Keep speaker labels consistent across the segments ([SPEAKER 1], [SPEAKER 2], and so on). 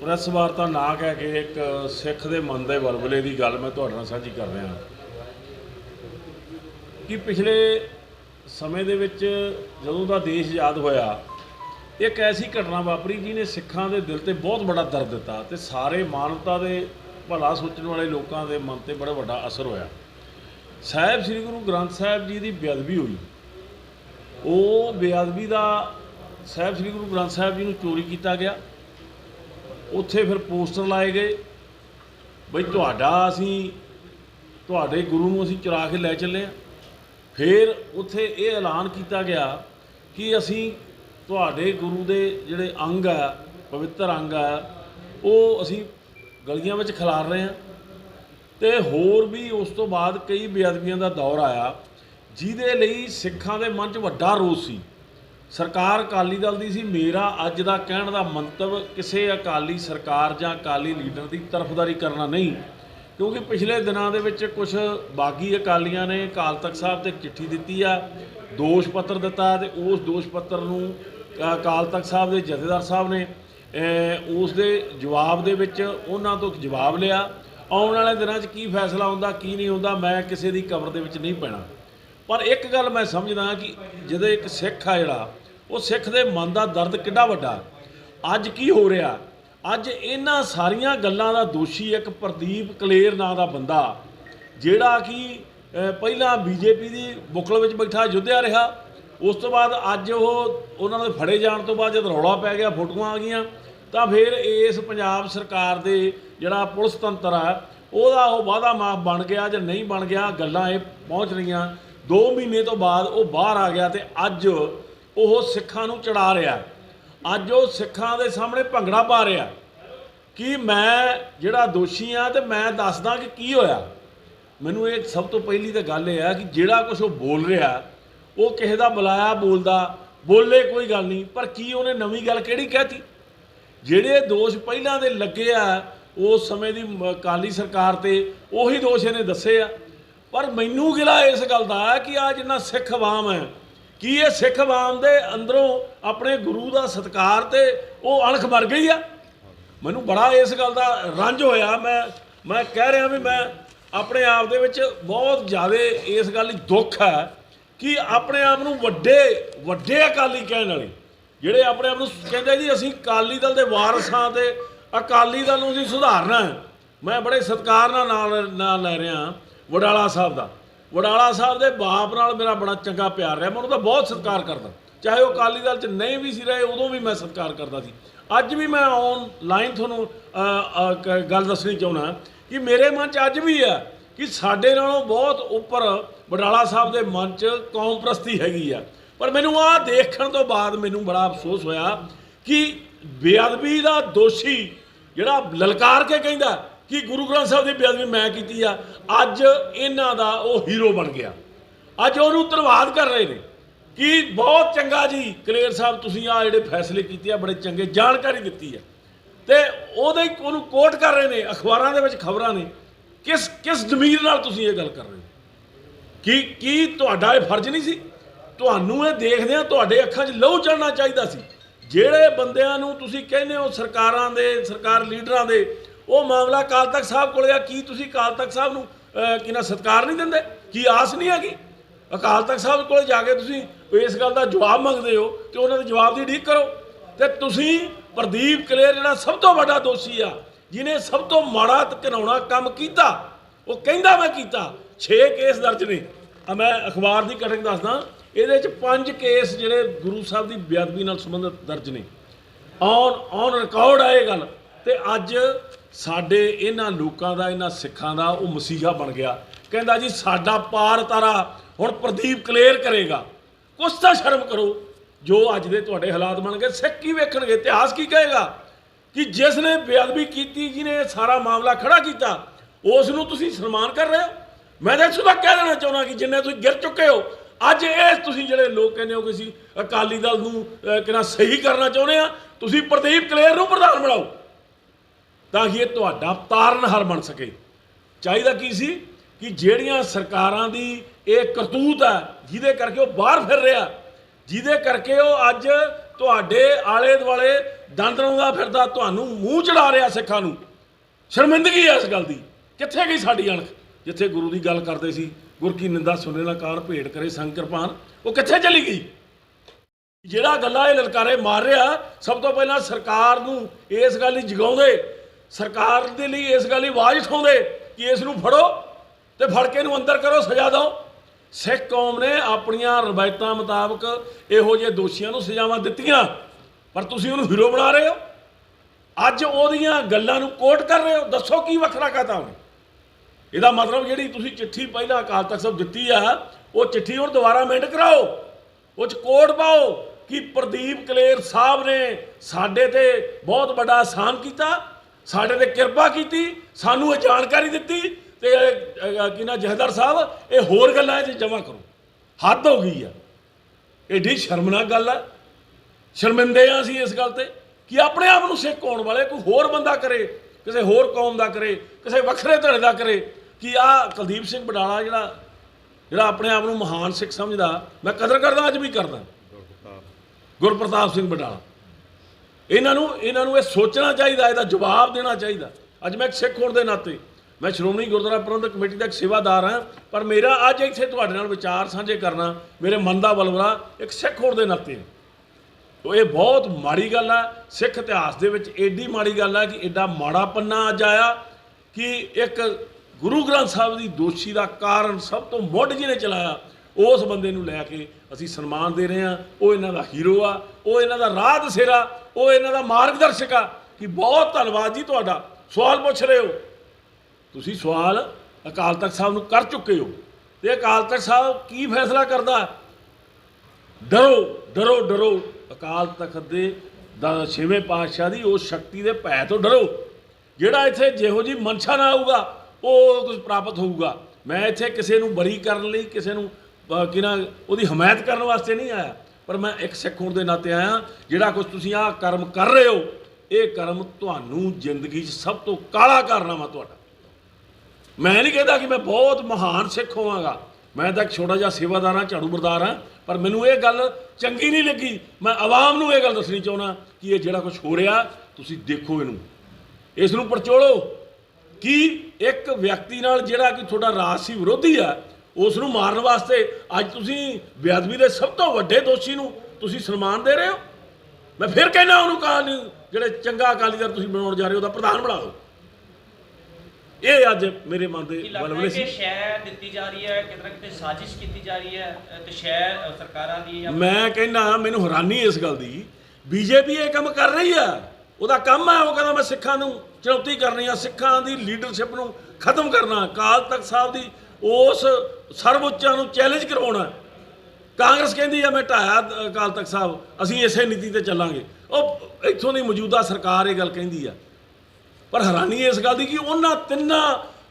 [SPEAKER 1] Press ਵਾਰਤਾ ਨਾ ਕਹਿ ਕੇ ਇੱਕ ਸਿੱਖ ਦੇ ਮਨ ਦੇ ਵਲਵਲੇ ਦੀ ਗੱਲ ਮੈਂ ਤੁਹਾਡੇ ਨਾਲ ਸਾਂਝੀ ਕਰ ਰਿਹਾ। ਕਿ ਪਿਛਲੇ ਸਮੇਂ ਦੇ ਵਿੱਚ ਜਦੋਂ ਦਾ ਦੇਸ਼ ਆਜ਼ਾਦ ਹੋਇਆ, ਇੱਕ ਐਸੀ ਘਟਨਾ ਵਾਪਰੀ ਜਿਹਨੇ ਸਿੱਖਾਂ ਦੇ ਦਿਲ ਤੇ ਬਹੁਤ ਵੱਡਾ ਦਰਦ ਦਿੱਤਾ ਤੇ ਸਾਰੇ ਮਾਨਵਤਾ ਦੇ ਭਲਾ ਸੋਚਣ ਵਾਲੇ ਲੋਕਾਂ ਦੇ ਮਨ ਤੇ ਬੜਾ ਵੱਡਾ ਅਸਰ ਹੋਇਆ। ਸਾਹਿਬ ਸ੍ਰੀ ਗੁਰੂ ਗ੍ਰੰਥ ਸਾਹਿਬ ਜੀ ਦੀ ਬੇਅਦਬੀ ਹੋਈ। ਉਹ ਬੇਅਦਬੀ ਦਾ ਸਾਹਿਬ ਸ੍ਰੀ ਗੁਰੂ ਗ੍ਰੰਥ ਸਾਹਿਬ ਜੀ ਨੂੰ ਚੋਰੀ ਕੀਤਾ ਗਿਆ। ਉੱਥੇ ਫਿਰ ਪੋਸਟਰ ਲਾਏ ਗਏ, ਬਈ ਤੁਹਾਡਾ ਅਸੀਂ, ਤੁਹਾਡੇ ਗੁਰੂ ਨੂੰ ਅਸੀਂ ਚੁਰਾ ਕੇ ਲੈ ਚੱਲੇ ਆ ਫਿਰ ਉੱਥੇ ਇਹ ਐਲਾਨ ਕੀਤਾ ਗਿਆ ਕਿ ਅਸੀਂ ਤੁਹਾਡੇ ਗੁਰੂ ਦੇ ਜਿਹੜੇ ਅੰਗ ਆ, ਪਵਿੱਤਰ ਅੰਗ ਆ, ਉਹ ਅਸੀਂ ਗਲੀਆਂ ਵਿੱਚ ਖਿਲਾਰ ਰਹੇ ਆ ਤੇ ਹੋਰ ਵੀ ਉਸ ਤੋਂ ਬਾਅਦ ਕਈ ਬੇਅਦਬੀਆਂ ਦਾ ਦੌਰ ਆਇਆ, ਜਿਹਦੇ ਲਈ ਸਿੱਖਾਂ ਦੇ ਮਨ 'ਚ ਵੱਡਾ ਰੋਸ ਸੀ। ਸਰਕਾਰ ਅਕਾਲੀ ਦਲ ਦੀ ਸੀ, ਮੇਰਾ ਅੱਜ ਦਾ ਕਹਿਣ ਦਾ ਮੰਤਵ ਕਿਸੇ ਅਕਾਲੀ ਸਰਕਾਰ ਜਾਂ ਅਕਾਲੀ ਲੀਡਰ ਦੀ ਤਰਫਦਾਰੀ ਕਰਨਾ ਨਹੀਂ, ਕਿਉਂਕਿ ਪਿਛਲੇ ਦਿਨਾਂ ਦੇ ਵਿੱਚ ਕੁਝ ਬਾਗੀ ਅਕਾਲੀਆਂ ਨੇ ਅਕਾਲ ਤਖਤ ਸਾਹਿਬ ਤੇ ਚਿੱਠੀ ਦਿੱਤੀ ਆ, ਦੋਸ਼ ਪੱਤਰ ਦਿੱਤਾ ਤੇ ਉਸ ਦੋਸ਼ ਪੱਤਰ ਨੂੰ ਅਕਾਲ ਤਖਤ ਸਾਹਿਬ ਦੇ ਜਥੇਦਾਰ ਸਾਹਿਬ ਨੇ ਉਸ ਦੇ ਜਵਾਬ ਦੇ ਵਿੱਚ ਉਹਨਾਂ ਤੋਂ ਜਵਾਬ ਲਿਆ, ਆਉਣ ਵਾਲੇ ਦਿਨਾਂ 'ਚ ਕੀ ਫੈਸਲਾ ਹੁੰਦਾ, ਕੀ ਨਹੀਂ ਹੁੰਦਾ, ਮੈਂ ਕਿਸੇ ਦੀ ਕਬਰ ਦੇ ਵਿੱਚ ਨਹੀਂ ਪੈਣਾ। ਪਰ ਇੱਕ ਗੱਲ ਮੈਂ ਸਮਝਦਾ ਕਿ ਜਦੋਂ ਇੱਕ ਸਿੱਖ ਆ ਜਿਹੜਾ ਉਹ ਸਿੱਖ ਦੇ ਮਨ ਦਾ ਦਰਦ ਕਿੱਡਾ ਵੱਡਾ। ਅੱਜ ਕੀ ਹੋ ਰਿਹਾ? ਅੱਜ ਇਹਨਾਂ ਸਾਰੀਆਂ ਗੱਲਾਂ ਦਾ ਦੋਸ਼ੀ ਇੱਕ ਪ੍ਰਦੀਪ ਕਲੇਰ ਨਾਂ ਦਾ ਬੰਦਾ ਜਿਹੜਾ ਕਿ ਅਹ, ਪਹਿਲਾਂ ਬੀਜੇਪੀ ਦੀ ਬੁਕਲ ਵਿੱਚ ਬੈਠਾ ਯੁੱਧਿਆ ਰਿਹਾ। ਉਸ ਤੋਂ ਬਾਅਦ ਅੱਜ ਉਹ ਉਹਨਾਂ ਦੇ ਫੜੇ ਜਾਣ ਤੋਂ ਬਾਅਦ ਜਦ ਰੌਲਾ ਪੈ ਗਿਆ ਫੋਟੋਆਂ ਆ ਗਈਆਂ ਤਾਂ ਫਿਰ ਇਸ ਪੰਜਾਬ ਸਰਕਾਰ ਦੇ ਜਿਹੜਾ ਪੁਲਿਸ ਤੰਤਰ ਆ ਉਹਦਾ ਉਹ ਵਾਅਦਾ ਮਾਫ ਬਣ ਗਿਆ ਜਾਂ ਨਹੀਂ ਬਣ ਗਿਆ ਗੱਲਾਂ ਇਹ ਪਹੁੰਚ ਰਹੀਆਂ। 2 ਮਹੀਨੇ ਤੋਂ ਬਾਅਦ ਉਹ ਬਾਹਰ ਆ ਗਿਆ ਤੇ ਅੱਜ ਉਹ ਸਿੱਖਾਂ ਨੂੰ ਚੜਾ ਰਿਹਾ। ਅੱਜ ਉਹ ਸਿੱਖਾਂ ਦੇ ਸਾਹਮਣੇ ਭੰਗੜਾ ਪਾ ਰਿਹਾ। ਕਿ ਮੈਂ ਜਿਹੜਾ ਦੋਸ਼ੀ ਆ ਤੇ ਮੈਂ ਦੱਸਦਾ ਕਿ ਕੀ ਹੋਇਆ? ਮੈਨੂੰ ਇਹ ਸਭ ਤੋਂ ਪਹਿਲੀ ਤਾਂ ਗੱਲ ਇਹ ਆ ਕਿ ਜਿਹੜਾ ਕੁਝ ਉਹ ਬੋਲ ਰਿਹਾ, ਉਹ ਕਿਸੇ ਦਾ ਬੁਲਾਇਆ ਬੋਲਦਾ, ਬੋਲੇ ਕੋਈ ਗੱਲ ਨਹੀਂ, ਪਰ ਕੀ ਉਹਨੇ ਨਵੀਂ ਗੱਲ ਕਿਹੜੀ ਕਹਿਤੀ? ਜਿਹੜੇ ਦੋਸ਼ ਪਹਿਲਾਂ ਦੇ ਲੱਗੇ ਆ ਉਸ ਸਮੇਂ ਦੀ ਮ- ਅਕਾਲੀ ਸਰਕਾਰ ਤੇ ਉਹੀ ਦੋਸ਼ ਇਹਨੇ ਦੱਸੇ ਆ। ਪਰ ਮੈਨੂੰ ਗਿਲਾ ਇਸ ਗੱਲ ਦਾ ਹੈ ਕਿ ਆ ਜਿੰਨਾ ਸਿੱਖ ਆਵਾਮ ਹੈ, ਕੀ ਇਹ ਸਿੱਖ ਆਵਾਮ ਦੇ ਅੰਦਰੋਂ ਆਪਣੇ ਗੁਰੂ ਦਾ ਸਤਿਕਾਰ ਤੇ ਉਹ ਅਣਖ ਮਰ ਗਈ ਆ? ਮੈਨੂੰ ਬੜਾ ਇਸ ਗੱਲ ਦਾ ਰੰਜ ਹੋਇਆ। ਮੈਂ ਮੈਂ ਕਹਿ ਰਿਹਾ ਵੀ ਮੈਂ ਆਪਣੇ ਆਪ ਦੇ ਵਿੱਚ ਬਹੁਤ ਜ਼ਿਆਦਾ ਇਸ ਗੱਲ ਲਈ ਦੁੱਖ ਹੈ ਕਿ ਆਪਣੇ ਆਪ ਨੂੰ ਵੱਡੇ ਵੱਡੇ ਅਕਾਲੀ ਕਹਿਣ ਵਾਲੇ, ਜਿਹੜੇ ਆਪਣੇ ਆਪ ਨੂੰ ਕਹਿੰਦੇ ਜੀ, ਅਸੀਂ ਅਕਾਲੀ ਦਲ ਦੇ ਵਾਰਸ ਹਾਂ ਤੇ ਅਕਾਲੀ ਦਲ ਨੂੰ ਅਸੀਂ ਸੁਧਾਰਨਾ ਹੈ। ਮੈਂ ਬੜੇ ਸਤਿਕਾਰ ਨਾਲ ਨਾਲ ਨਾਲ ਲੈ ਰਿਹਾ ਵਡਾਲਾ ਸਾਹਿਬ ਦਾ। ਵਡਾਲਾ ਸਾਹਿਬ ਦੇ ਬਾਪ ਨਾਲ ਮੇਰਾ ਬੜਾ ਚੰਗਾ ਪਿਆਰ ਰਿਹਾ। ਮੈਂ ਉਹਨੂੰ ਤਾਂ ਬਹੁਤ ਸਤਿਕਾਰ ਕਰਦਾ। ਚਾਹੇ ਉਹ ਅਕਾਲੀ ਦਲ 'ਚ ਨਹੀਂ ਵੀ ਸੀ ਰਹੇ, ਉਦੋਂ ਵੀ ਮੈਂ ਸਤਿਕਾਰ ਕਰਦਾ ਸੀ। ਅੱਜ ਵੀ ਮੈਂ ਆਨਲਾਈਨ ਤੁਹਾਨੂੰ ਗੱਲ ਦੱਸਣੀ ਚਾਹੁੰਦਾ ਕਿ ਮੇਰੇ ਮਨ 'ਚ ਅੱਜ ਵੀ ਹੈ ਕਿ ਸਾਡੇ ਨਾਲੋਂ ਬਹੁਤ ਉੱਪਰ ਵਡਾਲਾ ਸਾਹਿਬ ਦੇ ਮਨ 'ਚ ਕੌਮ ਪ੍ਰਸਤੀ ਹੈਗੀ ਆ। ਪਰ ਮੈਨੂੰ ਆਹ ਦੇਖਣ ਤੋਂ ਬਾਅਦ ਮੈਨੂੰ ਬੜਾ ਅਫਸੋਸ ਹੋਇਆ ਕਿ ਬੇਅਦਬੀ ਦਾ ਦੋਸ਼ੀ ਜਿਹੜਾ ਲਲਕਾਰ ਕੇ ਕਹਿੰਦਾ ਕਿ ਗੁਰੂ ਗ੍ਰੰਥ ਸਾਹਿਬ ਦੀ ਬੇਅਦਬੀ ਮੈਂ ਕੀਤੀ ਆ। ਅੱਜ ਇਹਨਾਂ ਦਾ ਉਹ ਹੀਰੋ ਬਣ ਗਿਆ। ਅੱਜ ਉਹਨੂੰ ਧੰਨਵਾਦ ਕਰ ਰਹੇ ਨੇ ਕਿ ਬਹੁਤ ਚੰਗਾ ਜੀ, ਕਲੇਰ ਸਾਹਿਬ, ਤੁਸੀਂ ਆ ਜਿਹੜੇ ਫੈਸਲੇ ਕੀਤੇ ਆ, ਬੜੇ ਚੰਗੇ ਜਾਣਕਾਰੀ ਦਿੱਤੀ ਆ। ਤੇ ਉਹਦੇ ਉਹਨੂੰ ਕੋਟ ਕਰ ਰਹੇ ਨੇ, ਅਖਬਾਰਾਂ ਦੇ ਵਿੱਚ ਖਬਰਾਂ ਨੇ। ਕਿਸ ਕਿਸ ਜ਼ਮੀਰ ਨਾਲ ਤੁਸੀਂ ਇਹ ਗੱਲ ਕਰ ਰਹੇ ਹੋ? ਕੀ ਕੀ ਤੁਹਾਡਾ ਇਹ ਫਰਜ਼ ਨਹੀਂ ਸੀ? ਤੁਹਾਨੂੰ ਇਹ ਦੇਖਦਿਆਂ ਤੁਹਾਡੇ ਅੱਖਾਂ 'ਚ ਲਹੂ ਚੜਨਾ ਚਾਹੀਦਾ ਸੀ। ਜਿਹੜੇ ਬੰਦਿਆਂ ਨੂੰ ਤੁਸੀਂ ਕਹਿੰਦੇ ਹੋ ਸਰਕਾਰਾਂ ਦੇ, ਸਰਕਾਰ ਲੀਡਰਾਂ ਦੇ ਉਹ ਮਾਮਲਾ ਅਕਾਲ ਤਖਤ ਸਾਹਿਬ ਕੋਲ ਆ ਕੀ ਤੁਸੀਂ ਅਕਾਲ ਤਖਤ ਸਾਹਿਬ ਨੂੰ ਅਹ, ਕਿੰਨਾ ਸਤਿਕਾਰ ਨਹੀਂ ਦਿੰਦੇ? ਕੀ ਆਸ ਨਹੀਂ ਹੈਗੀ? ਅਕਾਲ ਤਖਤ ਸਾਹਿਬ ਕੋਲ ਜਾ ਕੇ ਤੁਸੀਂ ਇਸ ਗੱਲ ਦਾ ਜਵਾਬ ਮੰਗਦੇ ਹੋ ਤੇ ਉਹਨਾਂ ਦੇ ਜਵਾਬ ਦੀ ਉਡੀਕ ਕਰੋ। ਤੇ ਤੁਸੀਂ ਪ੍ਰਦੀਪ ਕਲੇਰ ਜਿਹੜਾ ਸਭ ਤੋਂ ਵੱਡਾ ਦੋਸ਼ੀ ਆ ਜਿਨੇ ਸਭ ਤੋਂ ਮਾੜਾ ਤੇ ਕੰਮ ਕੀਤਾ ਉਹ ਕਹਿੰਦਾ ਮੈਂ ਕੀਤਾ 6 ਕੇਸ ਦਰਜ ਨੇ। ਆ ਮੈਂ ਅਖਬਾਰ ਦੀ ਕਟਿੰਗ ਦੱਸਦਾ ਇਹਦੇ ਚ ਪੰਜ ਕੇਸ ਜਿਹੜੇ ਗੁਰੂ ਸਾਹਿਬ ਦੀ ਬੇਅਦਬੀ ਨਾਲ ਸੰਬੰਧਿਤ ਦਰਜ ਨੇ। ਔਨ ਔਨ ਰਿਕਾਰਡ ਆ ਇਹ ਗੱਲ। ਤੇ ਅੱਜ ਸਾਡੇ ਇਹਨਾਂ ਲੋਕਾਂ ਦਾ ਇਹਨਾਂ ਸਿੱਖਾਂ ਦਾ ਉਹ ਮਸੀਹਾ ਬਣ ਗਿਆ। ਕਹਿੰਦਾ ਜੀ ਸਾਡਾ ਪਾਰ ਤਾਰਾ ਹੁਣ ਪ੍ਰਦੀਪ ਕਲੇਰ ਕਰੇਗਾ। ਕੁਛ ਤਾਂ ਸ਼ਰਮ ਕਰੋ ਜੋ ਅੱਜ ਦੇ ਤੁਹਾਡੇ ਹਾਲਾਤ ਬਣ ਗਏ ਸਿੱਖ ਕੀ ਵੇਖਣਗੇ? ਇਤਿਹਾਸ ਕੀ ਕਹੇਗਾ? ਕਿ ਜਿਸ ਨੇ ਬੇਅਦਬੀ ਕੀਤੀ ਜਿਹਨੇ ਇਹ ਸਾਰਾ ਮਾਮਲਾ ਖੜਾ ਕੀਤਾ ਉਸ ਨੂੰ ਤੁਸੀਂ ਸਨਮਾਨ ਕਰ ਰਹੇ ਹੋ? ਮੈਂ ਤਾਂ ਇੱਥੋਂ ਤੱਕ ਕਹਿ ਦੇਣਾ ਚਾਹੁੰਦਾ ਕਿ ਜਿੰਨੇ ਤੁਸੀਂ ਗਿਰ ਚੁੱਕੇ ਹੋ ਅੱਜ ਇਹ ਤੁਸੀਂ ਜਿਹੜੇ ਲੋਕ ਕਹਿੰਦੇ ਹੋ ਕਿ ਅਸੀਂ ਅਕਾਲੀ ਦਲ ਨੂੰ ਅਹ, ਸਹੀ ਕਰਨਾ ਚਾਹੁੰਦੇ ਆ ਤੁਸੀਂ ਪ੍ਰਦੀਪ ਕਲੇਰ ਨੂੰ ਪ੍ਰਧਾਨ ਬਣਾਓ। ਤਾਂ ਕਿ ਇਹ ਤੁਹਾਡਾ ਤਾਰਨਹਾਰ ਬਣ ਸਕੇ। ਚਾਹੀਦਾ ਕੀ ਸੀ ਕਿ ਜਿਹੜੀਆਂ ਸਰਕਾਰਾਂ ਦੀ ਇਹ ਕਰਤੂਤ ਹੈ ਜਿਹਦੇ ਕਰਕੇ ਉਹ ਬਾਹਰ ਫਿਰ ਰਿਹਾ, ਜਿਹਦੇ ਕਰਕੇ ਉਹ ਅੱਜ ਤੁਹਾਡੇ ਆਲੇ ਦੁਆਲੇ ਦੰਦ ਰੋਂਦਾ ਫਿਰਦਾ, ਤੁਹਾਨੂੰ ਮੂੰਹ ਚੜਾ ਰਿਹਾ ਸਿੱਖਾਂ ਨੂੰ। ਸ਼ਰਮਿੰਦਗੀ ਹੈ ਇਸ ਗੱਲ ਦੀ। ਕਿੱਥੇ ਗਈ ਸਾਡੀ ਅਣਖ? ਜਿੱਥੇ ਗੁਰੂ ਦੀ ਗੱਲ ਕਰਦੇ ਸੀ, ਗੁਰ ਕੀ ਨਿੰਦਾ ਸੁਣੇ ਨਾ ਕਾਰ ਭੇਟ ਕਰੇ ਸੰਗ ਕਿਰਪਾਨ, ਉਹ ਕਿੱਥੇ ਚਲੀ ਗਈ? ਜਿਹੜਾ ਗੱਲਾਂ ਇਹ ਲਲਕਾਰੇ ਮਾਰ ਰਿਹਾ, ਸਭ ਤੋਂ ਪਹਿਲਾਂ ਸਰਕਾਰ ਨੂੰ ਇਸ ਗੱਲ ਲਈ ਜਗਾਉਂਦੇ ਸਰਕਾਰ ਦੇ ਲਈ ਇਸ ਗੱਲ ਲਈ ਆਵਾਜ਼ ਉਠਾਉਂਦੇ ਕਿ ਇਸ ਨੂੰ ਫੜੋ ਤੇ ਫੜ ਕੇ ਇਹਨੂੰ ਅੰਦਰ ਕਰੋ, ਸਜ਼ਾ ਦਿਓ। ਸਿੱਖ ਕੌਮ ਨੇ ਆਪਣੀਆਂ ਰਵਾਇਤਾਂ ਮੁਤਾਬਕ ਇਹੋ ਜਿਹੇ ਦੋਸ਼ੀਆਂ ਨੂੰ ਸਜ਼ਾਵਾਂ ਦਿੱਤੀਆਂ, ਪਰ ਤੁਸੀਂ ਉਹਨੂੰ ਹੀਰੋ ਬਣਾ ਰਹੇ ਹੋ। ਅੱਜ ਉਹਦੀਆਂ ਗੱਲਾਂ ਨੂੰ ਕੋਟ ਕਰ ਰਹੇ ਹੋ। ਦੱਸੋ ਕੀ ਵੱਖਰਾ ਕਹਤਾ ਉਹਨੇ? ਇਹਦਾ ਮਤਲਬ ਜਿਹੜੀ ਤੁਸੀਂ ਚਿੱਠੀ ਪਹਿਲਾਂ ਅਕਾਲ ਤਖਤ ਸਾਹਿਬ ਦਿੱਤੀ ਆ, ਉਹ ਚਿੱਠੀ ਹੁਣ ਦੁਬਾਰਾ ਅਮੈਂਡ ਕਰਾਓ। ਉਹ ਚ ਕੋਟ ਪਾਓ ਕਿ ਪ੍ਰਦੀਪ ਕਲੇਰ ਸਾਹਿਬ ਨੇ ਸਾਡੇ ਤੇ ਬਹੁਤ ਵੱਡਾ ਆਸਾਨ ਕੀਤਾ। ਸਾਡੇ ਤੇ ਕਿਰਪਾ ਕੀਤੀ ਸਾਨੂੰ ਇਹ ਜਾਣਕਾਰੀ ਦਿੱਤੀ ਤੇ ਅਹ, ਜਹਦਰ ਸਾਹਿਬ ਇਹ ਹੋਰ ਗੱਲਾਂ ਇਹ 'ਚ ਜਮ੍ਹਾਂ ਕਰੋ। ਹੱਦ ਹੋ ਗਈ ਆ। ਏਡੀ ਸ਼ਰਮਨਾਕ ਗੱਲ ਆ। ਸ਼ਰਮਿੰਦੇ ਆ ਅਸੀਂ ਇਸ ਗੱਲ ਤੇ ਕਿ ਆਪਣੇ ਆਪ ਨੂੰ ਸਿੱਖ ਹੋਣ ਵਾਲੇ ਕੋਈ ਹੋਰ ਬੰਦਾ ਕਰੇ ਕਿਸੇ ਹੋਰ ਕੌਮ ਦਾ ਕਰੇ ਕਿਸੇ ਵੱਖਰੇ ਧੜੇ ਦਾ ਕਰੇ ਕਿ ਆ ਕੁਲਦੀਪ ਸਿੰਘ ਬਡਾਲਾ ਜਿਹੜਾ ਜਿਹੜਾ ਆਪਣੇ ਆਪ ਨੂੰ ਮਹਾਨ ਸਿੱਖ ਸਮਝਦਾ ਮੈਂ ਕਦਰ ਕਰਦਾ ਅੱਜ ਵੀ ਕਰਦਾ। ਗੁਰਪ੍ਰਤਾਪ ਸਿੰਘ ਬਡਾਲਾ। ਇਹਨਾਂ ਨੂੰ ਇਹਨਾਂ ਨੂੰ ਇਹ ਸੋਚਣਾ ਚਾਹੀਦਾ, ਇਹਦਾ ਜਵਾਬ ਦੇਣਾ ਚਾਹੀਦਾ। ਅੱਜ ਮੈਂ ਇੱਕ ਸਿੱਖ ਹੋਣ ਦੇ ਨਾਤੇ, ਮੈਂ ਸ਼੍ਰੋਮਣੀ ਗੁਰਦੁਆਰਾ ਪ੍ਰਬੰਧਕ ਕਮੇਟੀ ਦਾ ਇੱਕ ਸੇਵਾਦਾਰ ਹਾਂ, ਪਰ ਮੇਰਾ ਅੱਜ ਇੱਥੇ ਤੁਹਾਡੇ ਨਾਲ ਵਿਚਾਰ ਸਾਂਝੇ ਕਰਨਾ, ਮੇਰੇ ਮਨ ਦਾ ਬਲਵਰਾ ਇੱਕ ਸਿੱਖ ਹੋਣ ਦੇ ਨਾਤੇ ਤੋ ਇਹ ਬਹੁਤ ਮਾੜੀ ਗੱਲ ਆ, ਸਿੱਖ ਇਤਿਹਾਸ ਦੇ ਵਿੱਚ ਏਡੀ ਮਾੜੀ ਗੱਲ ਆ ਕਿ ਐਡਾ ਮਾੜਾ ਪੰਨਾ ਅੱਜ ਆਇਆ ਕਿ ਇੱਕ ਗੁਰੂ ਗ੍ਰੰਥ ਸਾਹਿਬ ਦੀ ਦੋਸ਼ੀ ਦਾ ਕਾਰਨ ਸਭ ਤੋਂ ਮੁੱਢ ਜਿਹਨੇ ਚਲਾਇਆ, ਉਸ ਬੰਦੇ ਨੂੰ ਲੈ ਕੇ ਅਸੀਂ ਸਨਮਾਨ ਦੇ ਰਹੇ ਹਾਂ। ਉਹ ਇਹਨਾਂ ਦਾ ਹੀਰੋ ਆ, ਉਹ ਇਹਨਾਂ ਦਾ ਰਾਹ ਦਸੇਰਾ ਉਹ ਇਹਨਾਂ ਦਾ ਮਾਰਗਦਰਸ਼ਕ ਆ। ਕਿ ਬਹੁਤ ਧੰਨਵਾਦ ਜੀ ਤੁਹਾਡਾ। ਸਵਾਲ ਪੁੱਛ ਰਹੇ ਹੋ। ਤੁਸੀਂ ਸਵਾਲ ਅਕਾਲ ਤਖਤ ਸਾਹਿਬ ਨੂੰ ਕਰ ਚੁੱਕੇ ਹੋ। ਤੇ ਅਕਾਲ ਤਖਤ ਸਾਹਿਬ ਕੀ ਫੈਸਲਾ ਕਰਦਾ? ਡਰੋ ਡਰੋ ਡਰੋ। ਅਕਾਲ ਤਖਤ ਦੇ ਦਾ ਛੇਵੇਂ ਪਾਤਸ਼ਾਹ ਦੀ ਉਸ ਸ਼ਕਤੀ ਦੇ ਭੈ ਤੋਂ ਡਰੋ। ਜਿਹੜਾ ਇੱਥੇ ਜਿਹੋ ਜੀ ਮਨਸ਼ਾ ਨਾ ਆਊਗਾ, ਉਹ ਕੁਝ ਪ੍ਰਾਪਤ ਹੋਊਗਾ। ਮੈਂ ਇੱਥੇ ਕਿਸੇ ਨੂੰ ਬਰੀ ਕਰਨ ਲਈ, ਕਿਸੇ ਨੂੰ ਕਿ ਨਾ ਉਹਦੀ ਹਮਾਇਤ ਕਰਨ ਵਾਸਤੇ ਨਹੀਂ ਆਇਆ। ਪਰ ਮੈਂ ਇੱਕ ਸਿੱਖ ਹੋਣ ਦੇ ਨਾਤੇ ਆਇਆ, ਜਿਹੜਾ ਕੁਝ ਤੁਸੀਂ ਆਹ ਕਰਮ ਕਰ ਰਹੇ ਹੋ, ਇਹ ਕਰਮ ਤੁਹਾਨੂੰ ਜ਼ਿੰਦਗੀ 'ਚ ਸਭ ਤੋਂ ਕਾਲਾ ਕਾਰਨਾਮਾ ਤੁਹਾਡਾ। ਮੈਂ ਨਹੀਂ ਕਹਿੰਦਾ ਕਿ ਮੈਂ ਬਹੁਤ ਮਹਾਨ ਸਿੱਖ ਹੋਵਾਂਗਾ। ਮੈਂ ਤਾਂ ਇੱਕ ਛੋਟਾ ਜਿਹਾ ਸੇਵਾਦਾਰ ਹਾਂ, ਝਾੜੂ ਬਰਦਾਰ ਹਾਂ, ਪਰ ਮੈਨੂੰ ਇਹ ਗੱਲ ਚੰਗੀ ਨਹੀਂ ਲੱਗੀ। ਮੈਂ ਆਵਾਮ ਨੂੰ ਇਹ ਗੱਲ ਦੱਸਣੀ ਚਾਹੁੰਦਾ ਕਿ ਇਹ ਜਿਹੜਾ ਕੁਝ ਹੋ ਰਿਹਾ, ਤੁਸੀਂ ਦੇਖੋ ਇਹਨੂੰ। ਇਸ ਨੂੰ ਪਰਚੋਲੋ ਕਿ ਇੱਕ ਵਿਅਕਤੀ ਨਾਲ ਜਿਹੜਾ ਕਿ ਤੁਹਾਡਾ ਰਾਜ ਸੀ ਵਿਰੋਧੀ ਆ ਉਸ ਨੂੰ ਮਾਰਨ ਵਾਸਤੇ ਅੱਜ ਤੁਸੀਂ ਬੇਅਦਬੀ ਦੇ ਸਭ ਤੋਂ ਵੱਡੇ ਦੋਸ਼ੀ ਨੂੰ ਤੁਸੀਂ ਸਨਮਾਨ ਦੇ ਰਹੇ ਹੋ? ਮੈਂ ਫਿਰ ਕਹਿਣਾ ਉਹਨੂੰ ਕਾਲ ਜਿਹੜੇ ਚੰਗਾ ਅਕਾਲੀ ਦਲ ਤੁਸੀਂ ਬਣਾਉਣ ਜਾ ਰਹੇ ਹੋ ਉਹਦਾ ਪ੍ਰਧਾਨ ਬਣਾ ਦਿਓ। ਇਹ ਅੱਜ ਮੇਰੇ ਮਨ ਦੇ
[SPEAKER 2] ਕਿ
[SPEAKER 1] ਸੀ।
[SPEAKER 2] ਸ਼ੈ ਦਿੱਤੀ ਜਾ ਰਹੀ ਹੈ ਕਿਤੇ ਨਾ ਕਿਤੇ ਸਾਜ਼ਿਸ਼ ਕੀਤੀ ਜਾ ਰਹੀ ਹੈ ਅ, ਤੇ ਸ਼ੈ ਅ, ਸਰਕਾਰਾਂ ਦੀ ਜਾਂ
[SPEAKER 1] ਮੈਂ ਕਹਿੰਦਾ ਮੈਨੂੰ ਹੈਰਾਨੀ ਇਸ ਗੱਲ ਦੀ। ਬੀਜੇਪੀ ਇਹ ਕੰਮ ਕਰ ਰਹੀ ਆ ਉਹਦਾ ਕੰਮ ਹੈ ਉਹ ਕਹਿੰਦਾ ਮੈਂ ਸਿੱਖਾਂ ਨੂੰ ਚੁਣੌਤੀ ਕਰਨੀ ਆ ਸਿੱਖਾਂ ਦੀ ਲੀਡਰਸ਼ਿਪ ਨੂੰ ਖਤਮ ਕਰਨਾ ਕਾਲ ਤਖਤ ਸਾਹਿਬ ਦੀ ਉਸ ਸਰਵਉੱਚਾਂ ਨੂੰ ਚੈਲੰਜ ਕਰਵਾਉਣਾ ਕਾਂਗਰਸ ਕਹਿੰਦੀ ਆ ਮੈਂ ਢਾਇਆ ਅਕਾਲ ਤਖਤ ਸਾਹਿਬ ਅਸੀਂ ਇਸੇ ਨੀਤੀ ਤੇ ਚੱਲਾਂਗੇ। ਉਹ ਇੱਥੋਂ ਦੀ ਮੌਜੂਦਾ ਸਰਕਾਰ ਇਹ ਗੱਲ ਕਹਿੰਦੀ ਆ। ਪਰ ਹੈਰਾਨੀ ਇਸ ਗੱਲ ਦੀ ਕਿ ਉਹਨਾਂ ਤਿੰਨਾਂ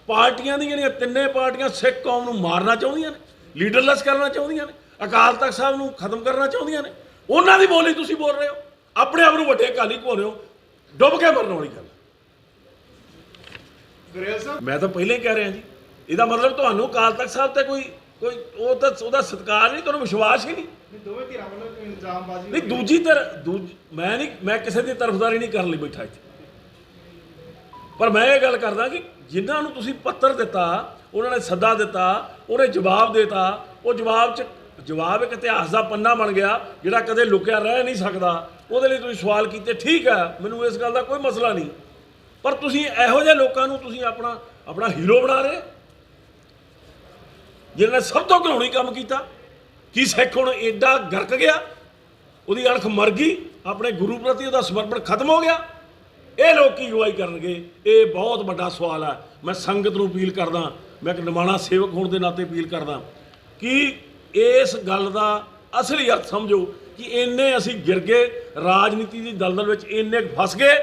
[SPEAKER 1] ਪਾਰਟੀਆਂ ਦੀਆਂ ਜਿਹੜੀਆਂ ਤਿੰਨੇ ਪਾਰਟੀਆਂ ਸਿੱਖ ਕੌਮ ਨੂੰ ਮਾਰਨਾ ਚਾਹੁੰਦੀਆਂ ਨੇ ਲੀਡਰਲੈਸ ਕਰਨਾ ਚਾਹੁੰਦੀਆਂ ਨੇ ਅਕਾਲ ਤਖਤ ਸਾਹਿਬ ਨੂੰ ਖਤਮ ਕਰਨਾ ਚਾਹੁੰਦੀਆਂ ਨੇ ਉਹਨਾਂ ਦੀ ਬੋਲੀ ਤੁਸੀਂ ਬੋਲ ਰਹੇ ਹੋ ਆਪਣੇ ਆਪ ਨੂੰ ਵੱਡੇ ਅਕਾਲੀ ਘੋਰੇ ਹੋ ਡੁੱਬ ਕੇ ਮਰਨ ਵਾਲੀ ਗੱਲ
[SPEAKER 3] ਗਰੇਲ ਸਾਹਿਬ?
[SPEAKER 1] ਮੈਂ ਤਾਂ ਪਹਿਲਾਂ ਹੀ ਕਹਿ ਰਿਹਾ ਜੀ। ਇਹਦਾ ਮਤਲਬ ਤੁਹਾਨੂੰ ਅਕਾਲ ਤਖਤ ਸਾਹਿਬ ਤੇ ਕੋਈ ਕੋਈ ਉਹ ਤਾਂ ਉਹਦਾ ਸਤਿਕਾਰ ਨਹੀਂ ਤੁਹਾਨੂੰ ਵਿਸ਼ਵਾਸ ਹੀ ਨਹੀਂ।
[SPEAKER 3] ਇਹ ਦੋਵੇਂ ਧਿਰਾਂ ਵੱਲੋਂ ਇਲਜ਼ਾਮਬਾਜ਼ੀ
[SPEAKER 1] ਨਹੀਂ ਦੂਜੀ ਤਰ ਦੂਜ ਮੈਂ ਨਹੀਂ ਮੈਂ ਕਿਸੇ ਦੀ ਤਰਫਦਾਰੀ ਨਹੀਂ ਕਰਨ ਲਈ ਬੈਠਾ ਇੱਥੇ। ਪਰ ਮੈਂ ਇਹ ਗੱਲ ਕਰਦਾ ਕਿ ਜਿਨ੍ਹਾਂ ਨੂੰ ਤੁਸੀਂ ਪੱਤਰ ਦਿੱਤਾ ਉਹਨਾਂ ਨੇ ਸੱਦਾ ਦਿੱਤਾ ਉਹਨੇ ਜਵਾਬ ਦਿੱਤਾ ਉਹ ਜਵਾਬ ਚ ਜਵਾਬ ਇੱਕ ਇਤਿਹਾਸ ਦਾ ਪੰਨਾ ਬਣ ਗਿਆ ਜਿਹੜਾ ਕਦੇ ਲੁਕਿਆ ਰਹਿ ਨਹੀਂ ਸਕਦਾ। ਉਹਦੇ ਲਈ ਤੁਸੀਂ ਸਵਾਲ ਕੀਤੇ ਠੀਕ ਹੈ ਮੈਨੂੰ ਇਸ ਗੱਲ ਦਾ ਕੋਈ ਮਸਲਾ ਨਹੀਂ। ਪਰ ਤੁਸੀਂ ਇਹੋ ਜਿਹੇ ਲੋਕਾਂ ਨੂੰ ਤੁਸੀਂ ਆਪਣਾ ਆਪਣਾ ਹੀਰੋ ਬਣਾ ਰਹੇ ਜਿਹਨਾਂ ਨੇ ਸਭ ਤੋਂ ਘਿਨੌਣੀ ਕੰਮ ਕੀਤਾ, ਕੀ ਸਿੱਖ ਹੁਣ ਐਡਾ ਗਰਕ ਗਿਆ? ਉਹਦੀ ਅਣਖ ਮਰ ਗਈ, ਆਪਣੇ ਗੁਰੂ ਪ੍ਰਤੀ ਉਹਦਾ ਸਮਰਪਣ ਖਤਮ ਹੋ ਗਿਆ। ਇਹ ਲੋਕ ਕੀ ਅਗਵਾਈ ਕਰਨਗੇ? ਇਹ ਬਹੁਤ ਵੱਡਾ ਸਵਾਲ ਹੈ ਮੈਂ ਸੰਗਤ ਨੂੰ ਅਪੀਲ ਕਰਦਾ, ਮੈਂ ਇੱਕ ਨਿਮਾਣਾ ਸੇਵਕ ਹੋਣ ਦੇ ਨਾਤੇ ਅਪੀਲ ਕਰਦਾ ਕਿ ਇਸ ਗੱਲ ਦਾ ਅਸਲੀ ਅਰਥ ਸਮਝੋ ਕਿ ਇੰਨੇ ਅਸੀਂ ਗਿਰ ਗਏ, ਰਾਜਨੀਤੀ ਦੀ ਦਲਦਲ ਵਿੱਚ ਇੰਨੇ ਫਸ ਗਏ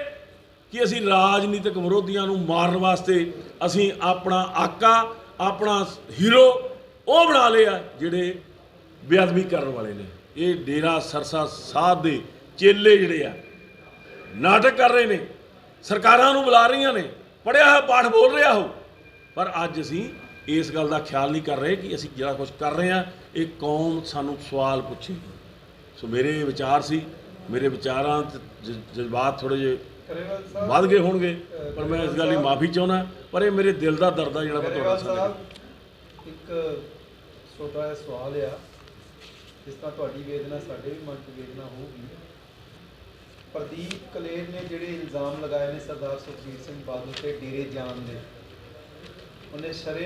[SPEAKER 1] ਕਿ ਅਸੀਂ ਰਾਜਨੀਤਿਕ ਵਿਰੋਧੀਆਂ ਨੂੰ ਮਾਰਨ ਵਾਸਤੇ ਅਸੀਂ ਆਪਣਾ ਆਕਾ, ਆਪਣਾ ਹੀਰੋ ਉਹ ਬਣਾ ਲਿਆ ਜਿਹੜੇ ਬੇਅਦਬੀ ਕਰਨ ਵਾਲੇ ਨੇ। ਇਹ ਡੇਰਾ ਸਰਸਾ ਸਾਧ ਦੇ ਚੇਲੇ ਜਿਹੜੇ ਆ ਨਾਟਕ ਕਰ ਰਹੇ ਨੇ ਸਰਕਾਰਾਂ ਨੂੰ ਬੁਲਾ ਰਹੀਆਂ ਨੇ ਪੜਿਆ ਹੋਇਆ ਪਾਠ ਬੋਲ ਰਿਹਾ ਹੋ। ਪਰ ਅੱਜ ਅਸੀਂ ਇਸ ਗੱਲ ਦਾ ਖਿਆਲ ਨਹੀਂ ਕਰ ਰਹੇ ਕਿ ਅਸੀਂ ਜਿਹੜਾ ਕੁਝ ਕਰ ਰਹੇ ਹਾਂ ਇਹ ਕੌਮ ਸਾਨੂੰ ਸਵਾਲ ਪੁੱਛੇਗੀ। ਸੋ ਮੇਰੇ ਵਿਚਾਰ ਸੀ ਮੇਰੇ ਵਿਚਾਰਾਂ ਤੇ ਜਜ਼ਬਾਤ ਥੋੜੇ ਜਿਹੇ ਵੱਧ ਗਏ ਹੋਣਗੇ ਪਰ ਮੈਂ ਇਸ ਗੱਲ ਲਈ ਮਾਫੀ ਚਾਹੁੰਦਾ ਪਰ ਇਹ ਮੇਰੇ ਦਿਲ ਦਾ ਦਰਦ ਆ ਜਿਹੜਾ ਮੈਂ ਤੁਹਾਡੇ ਸਾਹਮਣੇ
[SPEAKER 3] ਇੱਕ ਛੋਟਾ ਜਿਹਾ ਸਵਾਲ ਆ, ਜਿਸ ਤਰ੍ਹਾਂ ਤੁਹਾਡੀ ਵੇਦਨਾ, ਸਾਡੇ ਵੀ ਮਨ 'ਚ ਵੇਦਨਾ ਹੋਊਗੀ। ਪ੍ਰਦੀਪ ਕਲੇਰ ਨੇ ਜਿਹੜੇ ਇਲਜ਼ਾਮ ਲਗਾਏ ਨੇ ਸਰਦਾਰ ਸੁਖਬੀਰ ਸਿੰਘ ਬਾਦਲ ਤੇ ਡੇਰੇ ਜਾਣ ਦੇ, ਉਹਨੇ ਸ਼ਰੇ